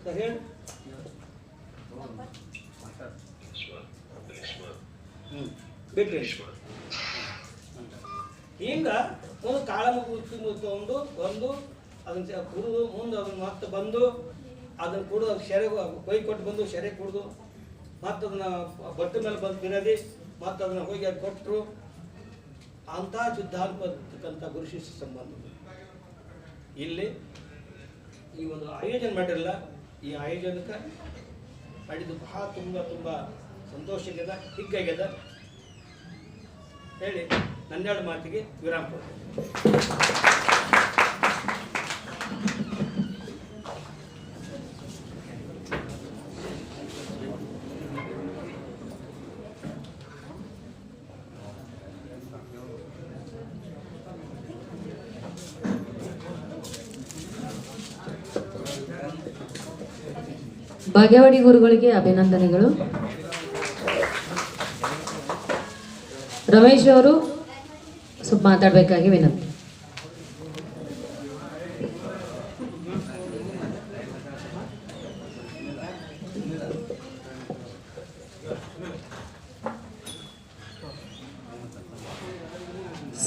ಸರ್, ಹೇಳಿ. ಹ್ಞೂ ಬಿಟ್ರಿ. ಹಿಂಗ ಒಂದು ಕಾಳ ಮುಗಿ ತಗೊಂಡು ಬಂದು ಅದನ್ನ ಕುರುದು ಮುಂದೆ ಅದನ್ನ ಮತ್ತೆ ಬಂದು ಅದನ್ನ ಕುಡಿದು ಶೆರೆ ಕೊಯ್ ಕೊಟ್ಟು ಬಂದು ಶೆರೆ ಕುಡಿದು ಮತ್ತು ಅದನ್ನ ಬಟ್ಟೆ ಮೇಲೆ ಬಂದು ಬಿರದಿ ಮತ್ತು ಅದನ್ನ ಹೋಗಿ ಅದು ಕೊಟ್ಟರು ಅಂಥ ಸಿದ್ಧಾಂತಕ್ಕಂಥ ಗುರು ಶಿಷ್ಯ ಸಂಬಂಧ. ಇಲ್ಲಿ ಈ ಒಂದು ಆಯೋಜನೆ ಮಾಡಿರಲ್ಲ, ಈ ಆಯೋಜನಕ್ಕೆ ಮಾಡಿದ್ದು ಬಹಳ ತುಂಬ ತುಂಬ ಸಂತೋಷ ಆಗ್ಯದ ಹಿಗ್ಗಾಗ್ಯದ ಹೇಳಿ, ನನ್ನೆರಡು ಮಾತಿಗೆ ವಿರಾಮ ಕೊಡ್ತೀನಿ. ಬಾಗೇವಾಡಿ ಗುರುಗಳಿಗೆ ಅಭಿನಂದನೆಗಳು. ರಮೇಶ್ ಅವರು ಸ್ವಲ್ಪ ಮಾತಾಡಬೇಕಾಗಿ ವಿನಂತಿ.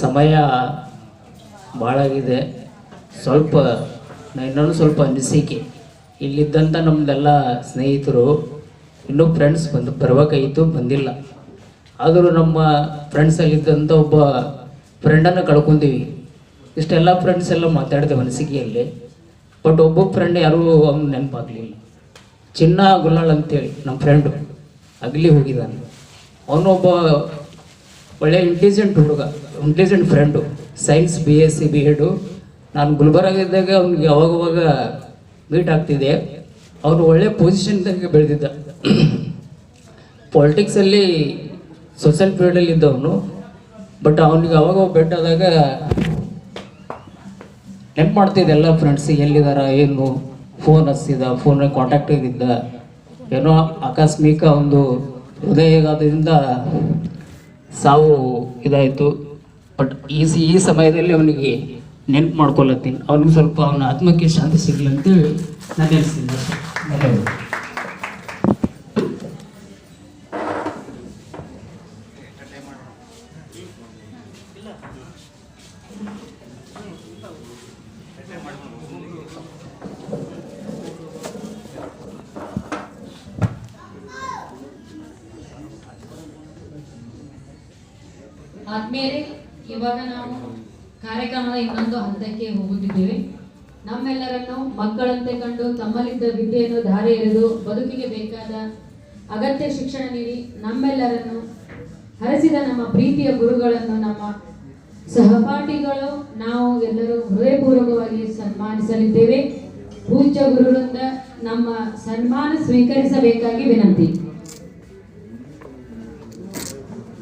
ಸಮಯ ಭಾಳಾಗಿದೆ ಸ್ವಲ್ಪ ನಾ ಇನ್ನೊಂದು ಸ್ವಲ್ಪ ಅನಿಸಿಕೆ. ಇಲ್ಲಿದ್ದಂಥ ನಮ್ಮದೆಲ್ಲ ಸ್ನೇಹಿತರು, ಇನ್ನೂ ಫ್ರೆಂಡ್ಸ್ ಬಂದು, ಬರ್ಬೇಕಾಗಿತ್ತು, ಬಂದಿಲ್ಲ. ಆದರೂ ನಮ್ಮ ಫ್ರೆಂಡ್ಸಲ್ಲಿದ್ದಂಥ ಒಬ್ಬ ಫ್ರೆಂಡನ್ನು ಕಳ್ಕೊಂತೀವಿ. ಇಷ್ಟೆಲ್ಲ ಫ್ರೆಂಡ್ಸ್ ಎಲ್ಲ ಮಾತಾಡಿದೆ ಮನಸ್ಸಿಗೆಯಲ್ಲಿ. ಬಟ್ ಒಬ್ಬ ಫ್ರೆಂಡ್ ಯಾರೂ ಅವ್ನು ನೆನಪಾಗಲಿಲ್ಲ. ಚಿನ್ನ ಗುಲ್ಲಾಳ್ ಅಂತೇಳಿ ನಮ್ಮ ಫ್ರೆಂಡು ಅಗಲಿ ಹೋಗಿದ್ದಾನೆ. ಅವನೊಬ್ಬ ಒಳ್ಳೆ ಇಂಟೆಲಿಜೆಂಟ್ ಹುಡುಗ intelligent friend science B S C B Ed ನಾನು ಗುಲ್ಬರ್ಗಿದ್ದಾಗ ಅವ್ನಿಗೆ ಅವಾಗವಾಗ ಮೀಟ್ ಆಗ್ತಿದೆ. ಅವರು ಒಳ್ಳೆ ತನಕ ಬೆಳೆದಿದ್ದ. ಪಾಲಿಟಿಕ್ಸಲ್ಲಿ ಸೋಷಲ್ ಫೀಲ್ಡಲ್ಲಿ ಇದ್ದವನು. ಬಟ್ ಅವನಿಗೆ ಅವಾಗ ಭೇಟಿ ಆದಾಗ ನೆನ್ಪು ಮಾಡ್ತಿದ್ದೆ ಎಲ್ಲ ಫ್ರೆಂಡ್ಸ್ ಎಲ್ಲಿದ್ದಾರ ಏನು ಫೋನ್ ಹಚ್ಚಿದ ಫೋನ್ ಕಾಂಟ್ಯಾಕ್ಟಿಗಿದ್ದ ಏನೋ ಆಕಸ್ಮಿಕ ಒಂದು ಹೃದಯಘಾತದಿಂದ ಸಾವು ಇದಾಯಿತು. ಬಟ್ ಈ ಈ ಸಮಯದಲ್ಲಿ ಅವನಿಗೆ ನೆನ್ಪು ಮಾಡ್ಕೊಳತ್ತೀನಿ ಅವ್ನಿಗೆ ಸ್ವಲ್ಪ ಅವನ ಆತ್ಮಕ್ಕೆ ಶಾಂತಿ ಸಿಗಲಿ ಅಂತೇಳಿ ನಾನು ಹೇಳ್ತೀನಿ ಧನ್ಯವಾದ. ಆದ್ಮೇಲೆ ಇವಾಗ ನಾವು ಕಾರ್ಯಕ್ರಮದ ಇನ್ನೊಂದು ಹಂತಕ್ಕೆ ಹೋಗುತ್ತಿದ್ದೇವೆ. ನಮ್ಮೆಲ್ಲರನ್ನು ಮಕ್ಕಳಂತೆ ಕಂಡು ತಮ್ಮಲ್ಲಿದ್ದ ವಿದ್ಯೆಯನ್ನು ಧಾರೆ ಎರೆದು ಬದುಕಿಗೆ ಬೇಕಾದ ಅಗತ್ಯ ಶಿಕ್ಷಣ ನೀಡಿ ನಮ್ಮೆಲ್ಲರನ್ನು ಹರಸಿದ ನಮ್ಮ ಪ್ರೀತಿಯ ಗುರುಗಳನ್ನು ನಮ್ಮ ಸಹಪಾಠಿಗಳು ನಾವು ಎಲ್ಲರೂ ಹೃದಯಪೂರ್ವಕವಾಗಿ ಸನ್ಮಾನಿಸಲಿದ್ದೇವೆ. ಪೂಜ್ಯ ಗುರುಗಳಿಂದ ನಮ್ಮ ಸನ್ಮಾನ ಸ್ವೀಕರಿಸಬೇಕಾಗಿ ವಿನಂತಿ.